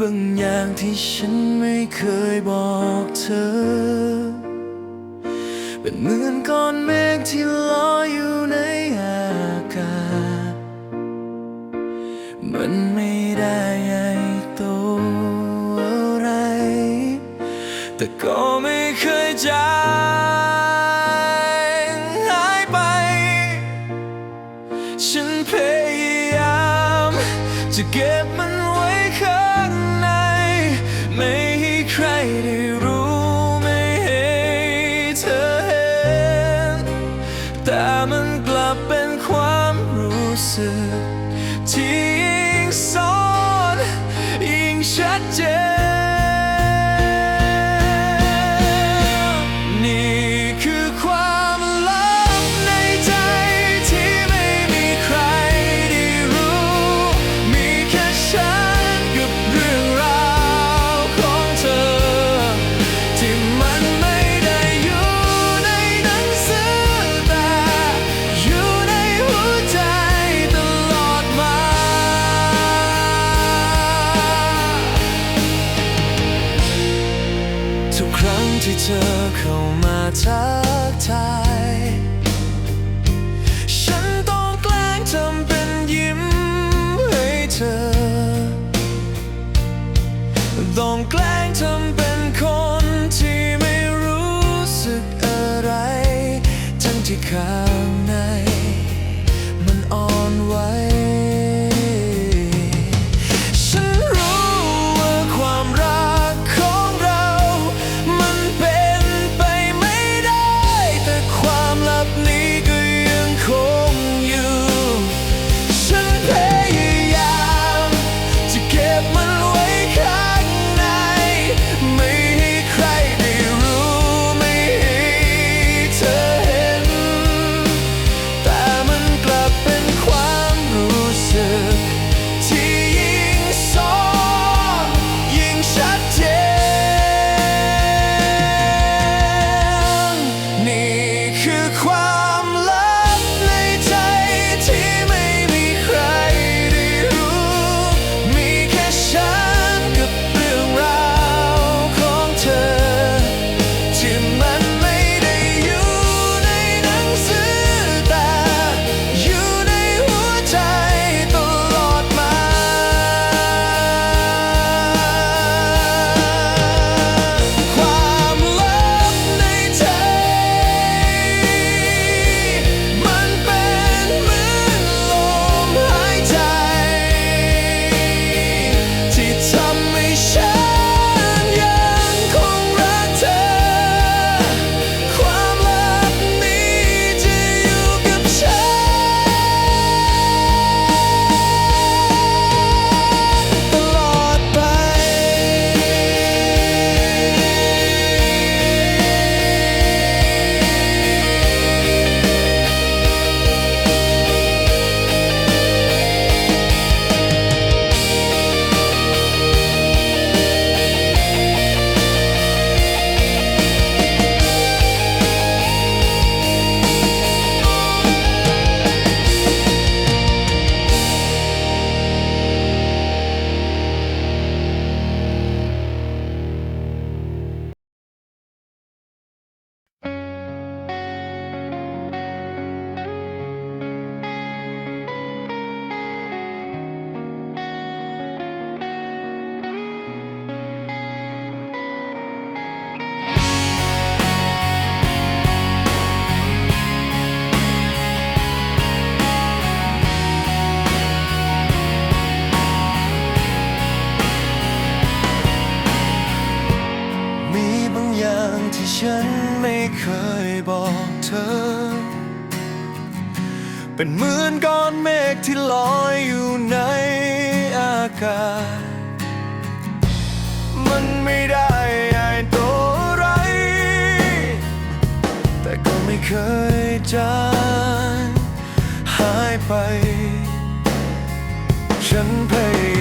บางอย่างที่ฉันไม่เคยบอกเธอ เป็นเหมือนก้อนเมฆที่ลอยอยู่ในอากาศ มันไม่ได้ใหญ่โตอะไร แต่ก็ไม่เคยจาง รู้ ครั้งที่เธอเข้ามาทักทายฉันต้องแกล้งทำเป็นยิ้มให้เธอ ต้องแกล้งทำเป็นคนที่ไม่รู้สึกอะไร ทั้งที่ขา ฉันไม่เคยบอกเธอ เป็นเหมือนก้อนเมฆที่ลอยอยู่ในอากาศ มันไม่ได้ใหญ่โตไร แต่ก็ไม่เคยจางหายไป ฉันพยาย